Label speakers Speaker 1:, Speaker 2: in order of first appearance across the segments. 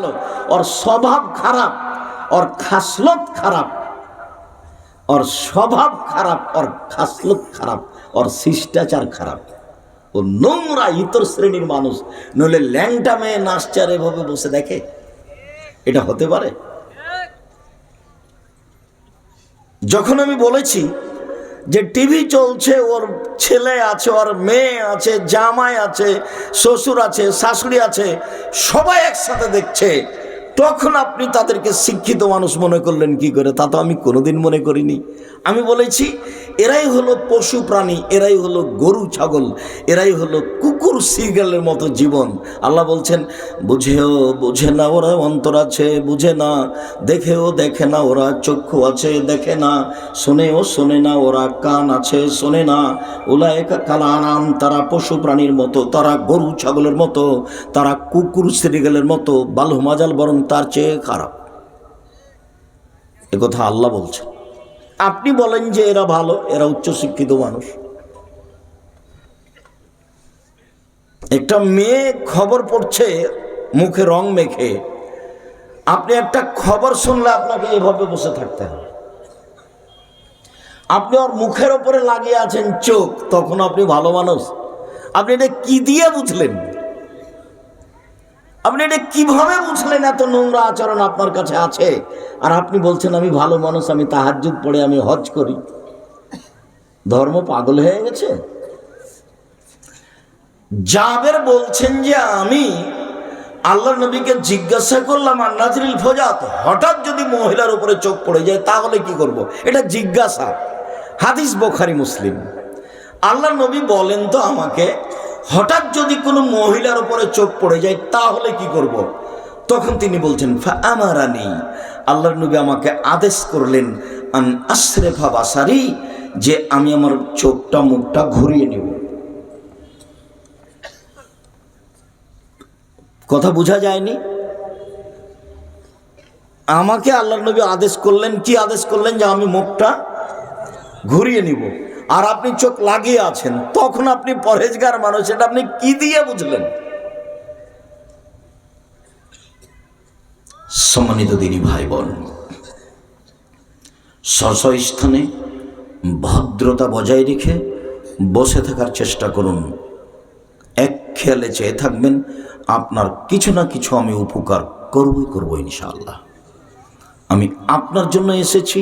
Speaker 1: ভালো। ওর স্বভাব খারাপ, ওর খাসলত খারাপ, ওর স্বভাব খারাপ, ওর খাসলত খারাপ, ওর শিষ্টাচার খারাপ। ও নোংরা ইতর শ্রেণির মানুষ, নইলে ল্যাংটা মেয়ে নাচছে আর এভাবে বসে দেখে। এটা হতে পারে? যখন আমি বলেছি যে টিভি চলছে, ওর ছেলে আছে, ওর মেয়ে আছে, জামাই আছে, শ্বশুর আছে, শাশুড়ি আছে, সবাই একসাথে দেখছে। তখন আপনি তাদেরকে শিক্ষিত মানুষ মনে করলেন কি করে? তা তো আমি কোনোদিন মনে করিনি। আমি বলেছি, এরাই হলো পশু প্রাণী, এরাই হলো গরু ছাগল, এরাই হলো কুকুর সিগালের মতো জীবন। আল্লাহ বলছেন, বুঝেও বুঝে না ওরা অন্তর আছে, বুঝে না। দেখেও দেখে না ওরা চক্ষু আছে, দেখে না। শোনেও শোনে না ওরা কান আছে, শোনে না। ওলা একা কালানাম, তারা পশু প্রাণীর মতো, তারা গরু ছাগলের মতো, তারা কুকুর সিরিগালের মতো বালু মাজাল বরং তার চেয়ে খারাপ। কথা আল্লাহ বলছে আপনি বলেন যে এরা ভালো, এরা উচ্চশিক্ষিত মানুষ। একটা মেয়ে খবর পড়ছে, মুখে রং মেখে। আপনি একটা খবর শুনলে আপনাকে এভাবে বসে থাকতে হবে। আপনি ওর মুখের ওপরে লাগিয়ে আছেন চোখ, তখন আপনি ভালো মানুষ। আপনি এটা কি দিয়ে বুঝলেন? আপনি এটা কীভাবে বুঝলেন এত নোংরা আচরণ আপনার কাছে আছে? আর আপনি বলছেন, আমি ভালো মানুষ, আমি তাহাজ্জুদ পড়ে আমি হজ করি। ধর্ম পাগল হয়ে গেছে? জাবের বলছেন যে, আমি আল্লাহ নবীকে জিজ্ঞাসা করলাম আর নাজরিল ফজাত, হঠাৎ যদি মহিলার উপরে চোখ পড়ে যায়, তাহলে কি করব। এটা জিজ্ঞাসা। হাদিস বোখারি মুসলিম। আল্লাহ নবী বলেন তো আমাকে হঠাৎ যদি কোনো মহিলার উপরে চোখ পড়ে যায়, তাহলে কি করব। তখন তিনি বলছেন আমারানি। আল্লাহর নবী আমাকে আদেশ করলেন, আন আশরেফা বাসারি, যে আমি আমার চোখটা, মুখটা ঘুরিয়ে নেব। কথা বোঝা যায়নি? আমাকে আল্লাহর নবী আদেশ করলেন, কি আদেশ করলেন যে আমি মুখটা ঘুরিয়ে নিব? আর আপনি চোখ লাগিয়ে আছেন, তখন আপনি পরেজগার মানুষ, এটা আপনি কি দিয়ে বুঝলেন? সম্মানিত দিনী ভাই বোন স্থানে ভদ্রতা বজায় রেখে বসে থাকার চেষ্টা করুন। এক খেয়ালে চেয়ে থাকবেন, আপনার কিছু না কিছু আমি উপকার করবই করব ইনশাআল্লাহ। আমি আপনার জন্য এসেছি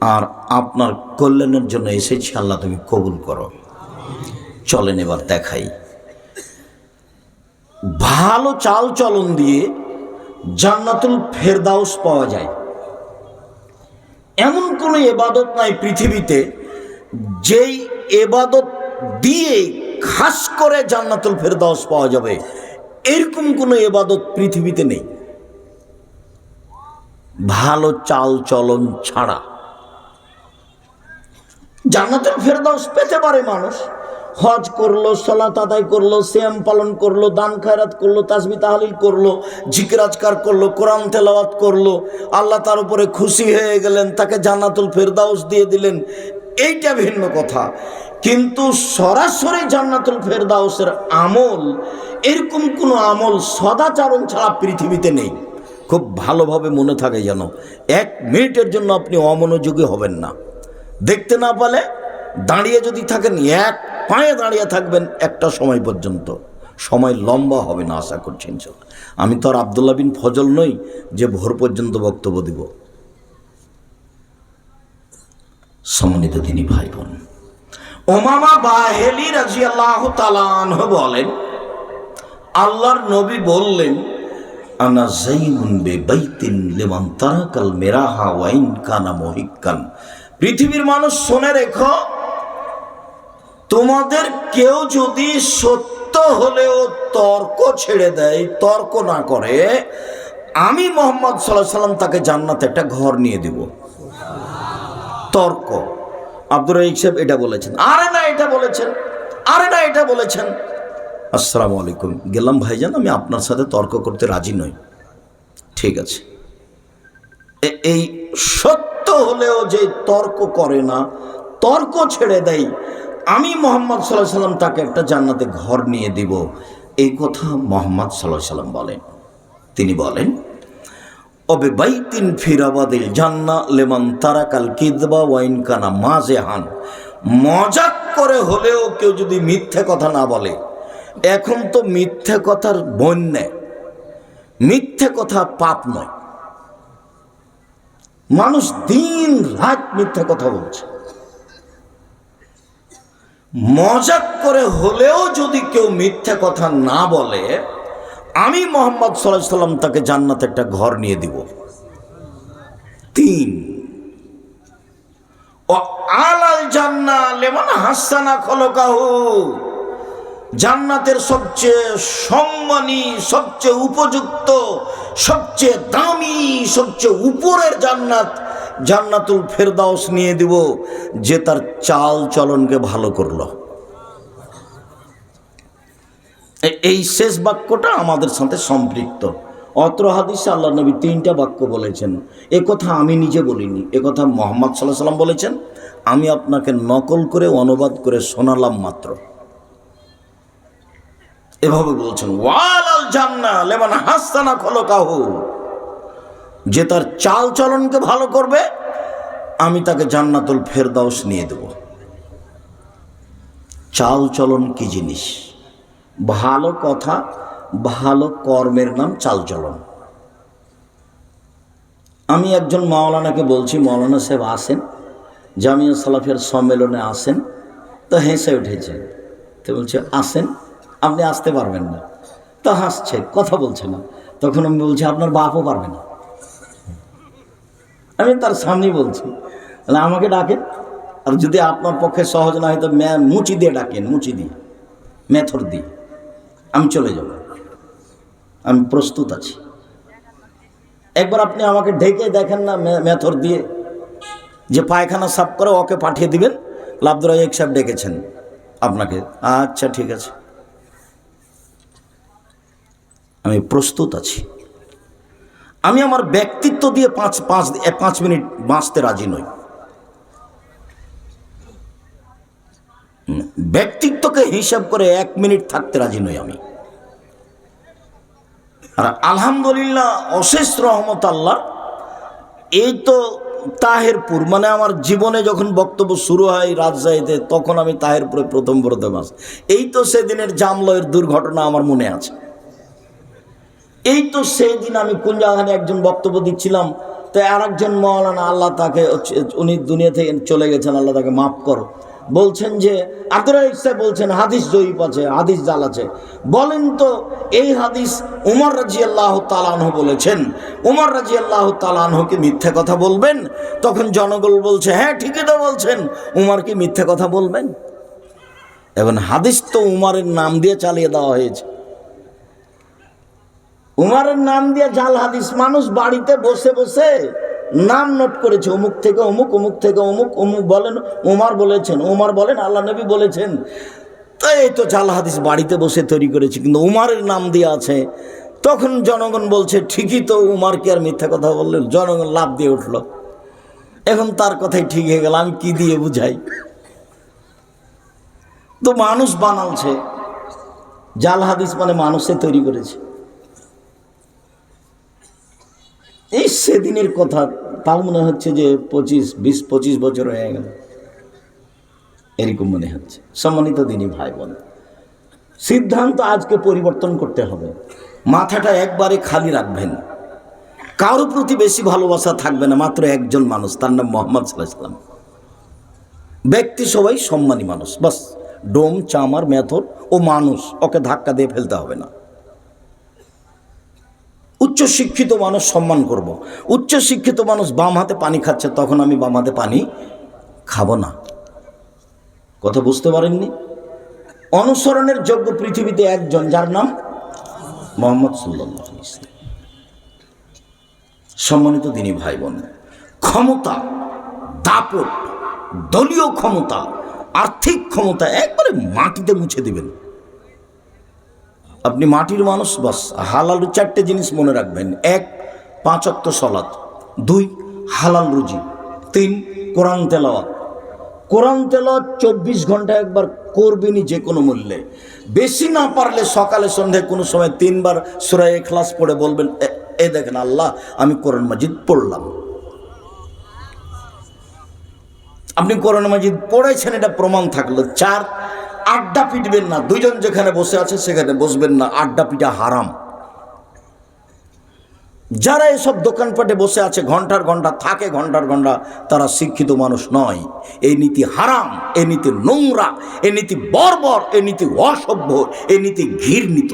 Speaker 1: আর আপনার কল্যাণের জন্য এসেছি, আল্লাহ তুমি কবুল করো। চলেন এবার দেখাই। ভালো চাল চলন দিয়ে জান্নাতুল ফেরদাউস পাওয়া যায়। এমন কোনো এবাদত নাই পৃথিবীতে যেই এবাদত দিয়ে খাস করে জান্নাতুল ফেরদাউস পাওয়া যাবে। এরকম কোনো এবাদত পৃথিবীতে নেই। ভালো চাল চলন ছাড়া। জান্নাতুল ফেরদাউস পেতে পারে মানুষ। হজ করল, সলাত আদায় করল শ্যাম পালন করল, দান খায়রাত করল, তাসবি তাহলিল করল জিকরাজকার করল, কোরআন তেলাওয়াত করল, আল্লাহ তার উপরে খুশি হয়ে গেলেন, তাকে জান্নাতুল ফেরদাউস দিয়ে দিলেন। এইটা ভিন্ন কথা। কিন্তু সরাসরি জান্নাতুল ফেরদাউসের আমল, এরকম কোনো আমল সদাচারণ ছাড়া পৃথিবীতে নেই। খুব ভালোভাবে মনে থাকে যেন, এক মিনিটের জন্য আপনি অমনোযোগী হবেন না। দেখতে না পালে দাঁড়িয়ে যদি থাকেন, এক পায়ে দাঁড়িয়ে থাকবেন একটা সময় পর্যন্ত। সময় লম্বা হবে না, আশা করছি ইনশাল্লাহ। আমি তো আর আবদুল্লাহ বিন ফজল নই, যে ভোর পর্যন্ত বক্তব্য দিব। সম্মানিত তিনি ভাই বোন ওমামা বাহেলি রাজি আল্লাহ তালানহ বলেন, আল্লাহর নবী বললেন, আনা জাইনুন বে বাইতিন লেমান তারাকাল মেরাহা ওয়াইন কানা মহিকান পৃথিবীর মানুষ শোনে রেখো, তোমাদের কেউ যদি সত্য হলেও তর্ক ছেড়ে দেয়, তর্ক না করে, আমি মোহাম্মদ সাল্লাহ সাল্লাম তাকে জান্নাতে একটা ঘর নিয়ে দিব। তর্ক। আব্দুর রহিক সাহেব এটা বলেছেন। আরে না, এটা বলেছেন। আরে না, এটা বলেছেন। আসসালামু আলাইকুম। গেলাম, ভাইজান, আমি আপনার সাথে তর্ক করতে রাজি নই। ঠিক আছে। এই সত্য হলেও যে তর্ক করে না, তর্ক ছেড়ে দেয় আমি মোহাম্মদ সাল্লাহ সাল্লাম তাকে একটা জান্নাতে ঘর নিয়ে দিব। এই কথা মোহাম্মদ সাল্লাহ সাল্লাম বলেন। তিনি বলেন, অবে বাইতিন ফিরাবাদিল জান্না লেমান তারাকাল কিদবা ওয়াইন কানা মাজেহান মজাক করে হলেও কেউ যদি মিথ্যে কথা না বলে, এখন তো মিথ্যে কথার বন্যে। মিথ্যে কথা পাপ নয়। মানুষ দিন রাত মিথ্যে কথা বলছে। মজাক করে হলেও যদি কেউ মিথ্যে কথা না বলে, আমি মোহাম্মদ সাল্লাম তাকে জান্নাতে একটা ঘর নিয়ে দিব। তিন, ও আলাল জান্না লেমন হাসানা খলকাহু। জান্নাতের সবচেয়ে সম্মানী, সবচেয়ে উপযুক্ত, সবচেয়ে দামি, সবচেয়ে উপরের জান্নাত জান্নাতুল ফেরদাউস নিয়ে দিব যে তার চাল চলনকে ভালো করল। এই শেষ বাক্যটা আমাদের সাথে সম্পৃক্ত। অত্র হাদিসে আল্লাহ নবী তিনটা বাক্য বলেছেন। এ কথা আমি নিজে বলিনি, এ কথা মোহাম্মদ সাল্লাহ সাল্লাম বলেছেন। আমি আপনাকে নকল করে অনুবাদ করে শোনালাম মাত্র। এভাবে বলছেন ওয়াল আল জান্না লেমান হাসানা খলকাহু। যে তার চাল চলনকে ভালো করবে, আমি তাকে জান্নাতুল ফেরদাউস নিয়ে দেব। চাল চলন কি জিনিস? ভালো কথা, ভালো কর্মের নাম চাল চলন। আমি একজন মাওলানাকে বলছি, মাওলানা সাহেব আসেন, জামিয়া সালাফের সম্মেলনে আসেন, তো হেসে উঠেছে। তো বলছে, আসেন। আপনি আসতে পারবেন না। তো হাসছে, কথা বলছে না। তখন আমি বলছি, আপনার বাপও পারবে না। আমি তার সামনেই বলছি, তাহলে আমাকে ডাকেন। আর যদি আপনার পক্ষে সহজ না হয়, তো মুচি দিয়ে ডাকেন, মুচি দিয়ে, মেথর দিয়ে। আমি চলে যাব। আমি প্রস্তুত আছি। একবার আপনি আমাকে ঢেকে দেখেন না মেথর দিয়ে, যে পায়খানা সাফ করে ওকে পাঠিয়ে দিবেন। লাভদুরা এক সাহেব ডেকেছেন আপনাকে। আচ্ছা ঠিক আছে। আমি প্রস্তুত আছি। আমি আমার ব্যক্তিত্ব দিয়ে পাঁচ পাঁচ পাঁচ মিনিট বাঁচতে রাজি নই। ব্যক্তিত্বকে হিসাব করে এক মিনিট থাকতে রাজি নই আমি। আর আলহামদুলিল্লাহ, অশেষ রহমত আল্লাহ এই তো তাহেরপুর মানে আমার জীবনে যখন বক্তব্য শুরু হয় রাজশাহীতে, তখন আমি তাহেরপুরে প্রথম প্রথম আস। এই তো সেদিনের জামলয়ের দুর্ঘটনা আমার মনে আছে। এই তো সেই দিন আমি কোন একজন বক্তব্য দিচ্ছিলাম, তো আর একজন মৌলানা আল্লাহ তাকে উনি দুনিয়া থেকে চলে গেছেন, আল্লাহ তাকে মাফ করো। বলছেন যে আব্দুল সাহেব বলছেন, হাদিস জয়ীপ আছে, হাদিস জাল আছে। বলেন তো, এই হাদিস উমর রাজি আল্লাহ তালানহ বলেছেন। উমর রাজি আল্লাহ তালানহকে মিথ্যে কথা বলবেন? তখন জনগণ বলছে হ্যাঁ ঠিকই তো বলছেন। উমর কি মিথ্যে কথা বলবেন? এখন হাদিস তো উমারের নাম দিয়ে চালিয়ে দেওয়া হয়েছে। উমারের নাম দিয়ে জাল হাদিস মানুষ বাড়িতে বসে বসে নাম নোট করেছে, অমুক থেকে অমুক অমুক থেকে অমুক অমুক বলেন, উমার বলেছেন, উমার বলেন, আল্লাহ নবী বলেছেন। তো এই তো জাল হাদিস বাড়িতে বসে তৈরি করেছে, কিন্তু উমারের নাম দিয়ে আছে। তখন জনগণ বলছে, ঠিকই তো উমার কি আর মিথ্যা কথা বললেন, জনগণ লাভ দিয়ে উঠল। এখন তার কথাই ঠিক হয়ে গেল, আমি কি দিয়ে বুঝাই? তো মানুষ বানালছে, জাল হাদিস মানে মানুষে তৈরি করেছে। এই সেদিনের কথা তাও মনে হচ্ছে যে পঁচিশ, বিশ, পঁচিশ বছর হয়ে গেল। এরকম মনে হচ্ছে। সম্মানিত দিনী ভাই বোন সিদ্ধান্ত আজকে পরিবর্তন করতে হবে। মাথাটা একবারে খালি রাখবেন। কারও প্রতি বেশি ভালোবাসা থাকবে না, মাত্র একজন মানুষ, তার নাম মোহাম্মদ সাল্লাম। ব্যক্তি সবাই সম্মানী মানুষ, বাস, ডোম, চামার, মেথর ও মানুষ, ওকে ধাক্কা দিয়ে ফেলতে হবে না। উচ্চ শিক্ষিত মানুষ সম্মান করব। উচ্চ শিক্ষিত মানুষ বাম হাতে পানি খাচ্ছে, তখন আমি বাম হাতে পানি খাব না। কথা বুঝতে পারেননি? অনুসরণের যোগ্য পৃথিবীতে একজন, যার নাম মোহাম্মদ সাল্লাহ ইসলাম সম্মানিত দিনী ভাই বোন ক্ষমতা, দাপট, দলীয় ক্ষমতা, আর্থিক ক্ষমতা একবারে মাটিতে মুছে দিবেন। আপনি মাটির মানুষ, বাস। হালাল চারটে জিনিস মনে রাখবেন। এক, পাঁচ অক্ত সলাৎ। দুই, হালাল রুজি। তিন, কোরআন তেলাওয়াত। কোরআন তেলাওয়াত চব্বিশ ঘণ্টা একবার করবেনই যে কোনো মূল্যে। বেশি না পারলে সকালে সন্ধ্যে কোনো সময় তিনবার সুরাই ক্লাস পড়ে বলবেন, "এ- দেখেন আল্লাহ, আমি কোরআন মাজিদ পড়লাম। আপনি কোরআন মাজিদ পড়েছেন এটা প্রমাণ থাকল। চার আড্ডা পিটবেন না। দুইজন যেখানে বসে আছে, সেখানে বসবেন না। আড্ডা পিটা হারাম। যারা এসব দোকানপাটে বসে আছে, ঘণ্টার ঘণ্টা থাকে, ঘণ্টার ঘণ্টা তারা শিক্ষিত মানুষ নয়। এই নীতি হারাম এই নীতি নোংরা এই নীতি বর্বর এই নীতি অসভ্য এই নীতি ঘৃণিত।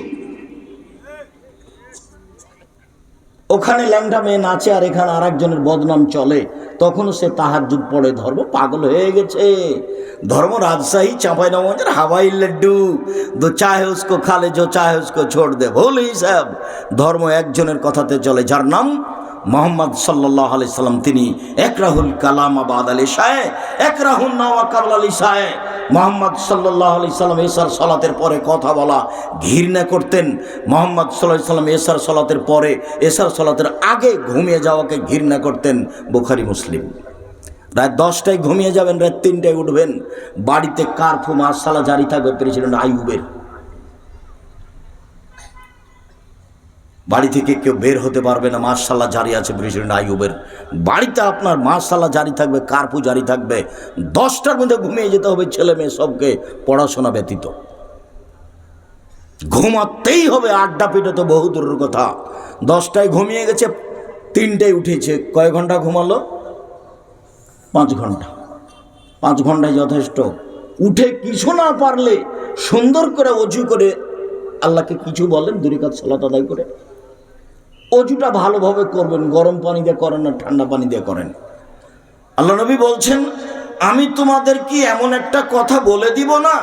Speaker 1: ওখানে ল্যাংটা মেয়ে নাচে আর এখানে আর একজনের বদনাম চলে। তখনও সে তাহার যুগ পড়ে। ধর্ম পাগল হয়ে গেছে। ধর্ম রাজশাহী চাঁপাই নবাবের হাওয়াই লাড্ডু। দো চাহে উসকো খালে জো চাহে উসকো ছোড় দে। ভুল হিসাব ধর্ম একজনের কথাতে চলে, যার নাম মোহাম্মদ সাল্লাহ আলি সাল্লাম, তিনি একরাহুল কালাম আবাদ আলী শাহে একরাহুল নওয়া কাবল আলী শাহে। মোহাম্মদ সাল্লাহ আলি সাল্লাম এসার সলাতের পরে কথা বলা, ঘৃণা করতেন। মোহাম্মদ সাল্লাহ সাল্লাম এসার সলাতের পরে, এসার সলাতের আগে ঘুমিয়ে যাওয়াকে ঘৃণা করতেন বুখারি, মুসলিম। রাত দশটায় ঘুমিয়ে যাবেন, রাত তিনটায় উঠবেন। বাড়িতে কারফু মার্শালা জারি থাকবে, প্রেসিডেন্ট আইয়ুবের। বাড়ি থেকে কেউ বের হতে পারবে না মার্শাল্লাহ জারি আছে প্রেসিডেন্ট আইয়ুবের। বাড়িতে আপনার মার্শাল্লাহ জারি থাকবে, কারফু জারি থাকবে, দশটার মধ্যে ঘুমিয়ে যেতে হবে ছেলে মেয়ে সবকে পড়াশোনা ব্যতীত। ঘুমাতেই হবে, আড্ডা পিঠে তো বহু দূরের কথা। দশটায় ঘুমিয়ে গেছে, তিনটায় উঠেছে, কয় ঘণ্টা ঘুমালো? পাঁচ ঘণ্টা। পাঁচ ঘন্টায় যথেষ্ট। উঠে কিছু না পারলে সুন্দর করে অজু করে আল্লাহকে কিছু বলেন, দুই কাজ সলাত আদায় করে। অজুটা ভালোভাবে করবেন, গরম পানি দিয়ে করেন না, ঠান্ডা পানি দিয়ে করেন। আল্লাহ নবী বলছেন, আমি তোমাদের কি এমন একটা কথা বলে দিব না,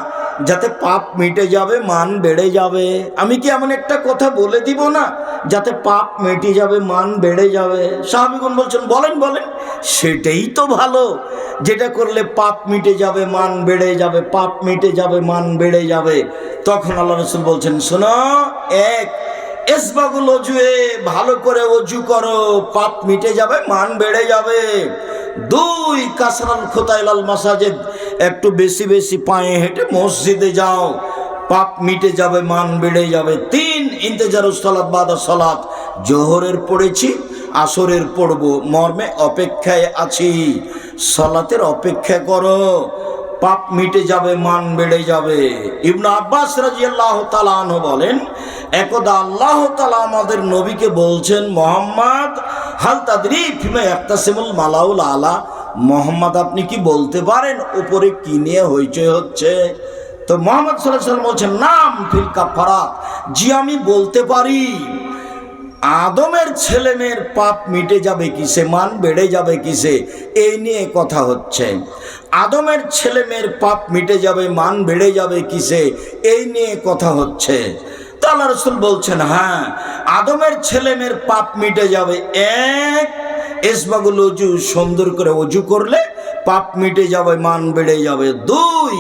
Speaker 1: যাতে পাপ মিটে যাবে, মান বেড়ে যাবে? আমি কি এমন একটা কথা বলে দিব না, যাতে পাপ মিটে যাবে, মান বেড়ে যাবে? সাহাবিগুন বলছেন, বলেন বলেন, সেটাই তো ভালো। যেটা করলে পাপ মিটে যাবে, মান বেড়ে যাবে, পাপ মিটে যাবে, মান বেড়ে যাবে। তখন আল্লাহ রসুল বলছেন, শোনো, এক এসবাগুল অজুয়ে ভালো করে অজু করো, পাপ মিটে যাবে, মান বেড়ে যাবে। দুই কাসরাল খোতাইলাল মাসাজেদ, একটু বেশি বেশি পায়ে হেঁটে মসজিদে যাও। পাপ মিটে যাবে, মান বেড়ে যাবে। তিন, ইন্তেজারুস সালাত বাদা সালাত। জোহরের পড়েছি, আসরের পড়ব, মর্মে অপেক্ষায় আছি। সালাতের অপেক্ষা করো, পাপ মিটে যাবে, মান বেড়ে যাবে। ইবনু আব্বাস রাজিয়াল্লাহ তালাহ বলেন একদা আল্লাহ তালা আমাদের নবীকে বলছেন, মোহাম্মদ, হাল তাদরি ফিমা একতাসিমুল মালাউল আলা। মোহাম্মদ, আপনি কি বলতে পারেন? উপরে কি নিয়ে হইচই হচ্ছে? তো মোহাম্মদ সাল্লাহ সাল্লাম বলছেন, নাম ফিল কাফারাত জি, আমি বলতে পারি। আদমের ছেলে মেয়ের পাপ মিটে যাবে কিসে? মান বেড়ে যাবে কিসে? এই নিয়ে কথা হচ্ছে। আদমের ছেলে মেয়ের পাপ মিটে যাবে, মান বেড়ে যাবে কিসে? এই নিয়ে কথা হচ্ছে। তা আল্লাহ রসুল বলছেন হ্যাঁ আদমের ছেলে মেয়ের পাপ মিটে যাবে। এক, এসবাগুল অজু সুন্দর করে অজু করলে পাপ মিটে যাবে, মান বেড়ে যাবে। দুই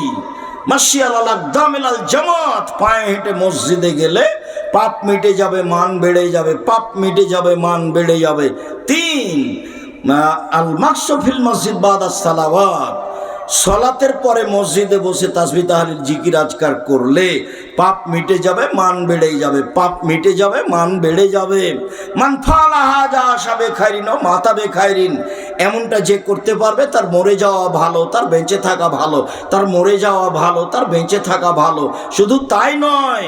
Speaker 1: জামাত, পায়ে হেঁটে মসজিদে গেলে পাপ মিটে যাবে, মান বেড়ে যাবে, পাপ মিটে যাবে, মান বেড়ে যাবে। তিন আল মাকসফিল মসজিদ বাদ সালাওয়াত সলাতের পরে মসজিদে বসে তাসবি তাহারির জিকির আজকার করলে পাপ মিটে যাবে, মান বেড়ে যাবে। পাপ মিটে যাবে, মান বেড়ে যাবে। মান ফালাহা যা আসাবে খাইরিন ও মাতাবে খাইরিন। এমনটা যে করতে পারবে তার মরে যাওয়া ভালো, তার বেঁচে থাকা ভালো, তার মরে যাওয়া ভালো, তার বেঁচে থাকা ভালো। শুধু তাই নয়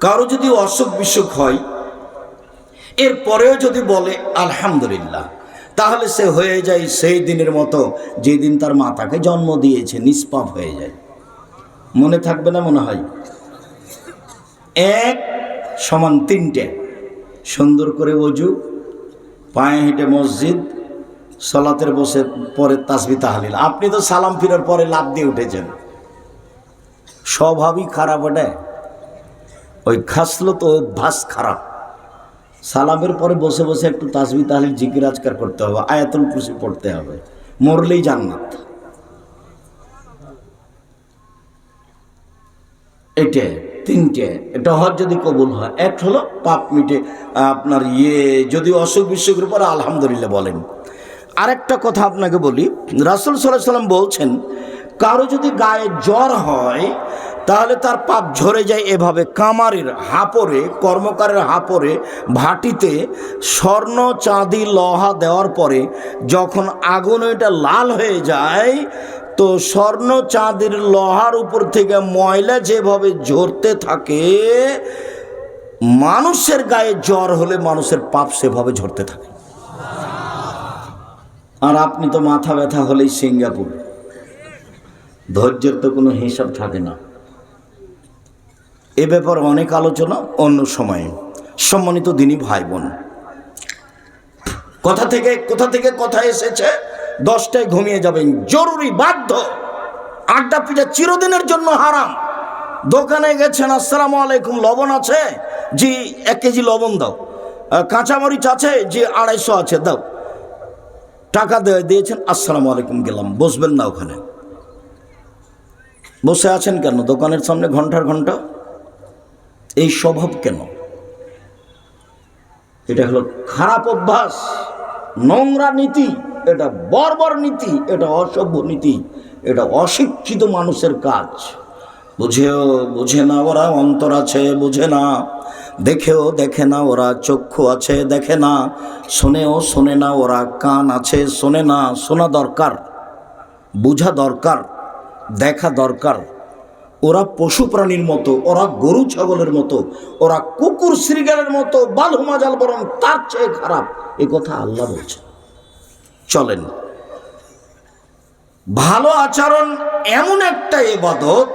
Speaker 1: কারও যদি অসুখ বিসুখ হয় এরপরেও যদি বলে, আলহামদুলিল্লাহ, তাহলে সে হয়ে যায় সেই দিনের মতো যেদিন তার মাতাকে জন্ম দিয়েছে, নিষ্পাপ হয়ে যায়। মনে থাকবে না মনে হয়? এক সমান তিনটে। সুন্দর করে অজু, পায়ে হেঁটে মসজিদ, সলাতের বসে পরে তাসবি তাহালিল। আপনি তো সালাম ফিরার পরে লাভ দিয়ে উঠেছেন। স্বভাবই খারাপ, ওটা। ওই খাসলো তো অভ্যাস খারাপ। সালামের পরে বসে বসে একটু তাসবি, তাহলিল, জিকির, আজকার করতে হবে। আয়াতুল কুরসি পড়তে হবে। মরলেই জান্নাত। এটা, তিনটে, এটা হজ যদি কবুল হয়। এক হলো পাপ মিটে আপনার ইয়ে যদি অসুখ বিসুখের উপর আলহামদুলিল্লাহ বলেন। আরেকটা কথা আপনাকে বলি, রাসুল সাল্লাহ সাল্লাম বলছেন, কারও যদি গায়ে জ্বর হয় তাহলে তার পাপ ঝরে যায় এভাবে কামারের হাপরে, কর্মকারের হাপরে, ভাটিতে স্বর্ণ, চাঁদি, লোহা দেওয়ার পরে যখন আগুন এটা লাল হয়ে যায়, তো স্বর্ণ, চাঁদির লোহার উপর থেকে ময়লা যেভাবে ঝরতে থাকে, মানুষের গায়ে জ্বর হলে মানুষের পাপ সেভাবে ঝরতে থাকে। আর আপনি তো মাথা ব্যথা হলেই সিঙ্গাপুর। ধৈর্যের তো কোনো হিসাব থাকে না। এ ব্যাপারে অনেক আলোচনা, অন্য সময়ে। সম্মানিত দিনই ভাই বোন কথা থেকে, কোথা থেকে কথা এসেছে? দশটায় ঘুমিয়ে যাবেন। জরুরি বাধ্য। আড্ডা পিঠা চিরদিনের জন্য হারাম। দোকানে গেছেন, আসসালামু আলাইকুম, লবণ আছে? জি, এক কেজি লবণ দাও। কাঁচামরিচ আছে? জি, আড়াইশো আছে, দাও। টাকা দেওয়া দিয়েছেন, আসসালামু আলাইকুম, গেলাম। বসবেন না ওখানে। বসে আছেন কেন? দোকানের সামনে ঘণ্টার ঘণ্টা? এই স্বভাব কেন? এটা হলো খারাপ অভ্যাস, নোংরা নীতি, এটা বর্বর নীতি, এটা অসভ্য নীতি, এটা অশিক্ষিত মানুষের কাজ। বুঝেও বুঝে না ওরা অন্তর আছে, বুঝে না। দেখেও দেখে না ওরা চক্ষু আছে, দেখে না। শোনেও শোনে না ওরা কান আছে, শোনে না। শোনা দরকার, বোঝা দরকার, দেখা দরকার। ওরা পশু প্রাণীর মতো, ওরা গরু ছাগলের মতো, ওরা কুকুর শ্রীগালের মতো বালহুমাজাল বরং তার চেয়ে খারাপ। এ কথা আল্লাহ বলছেন। চলেন। ভালো আচরণ এমন একটা এবাদত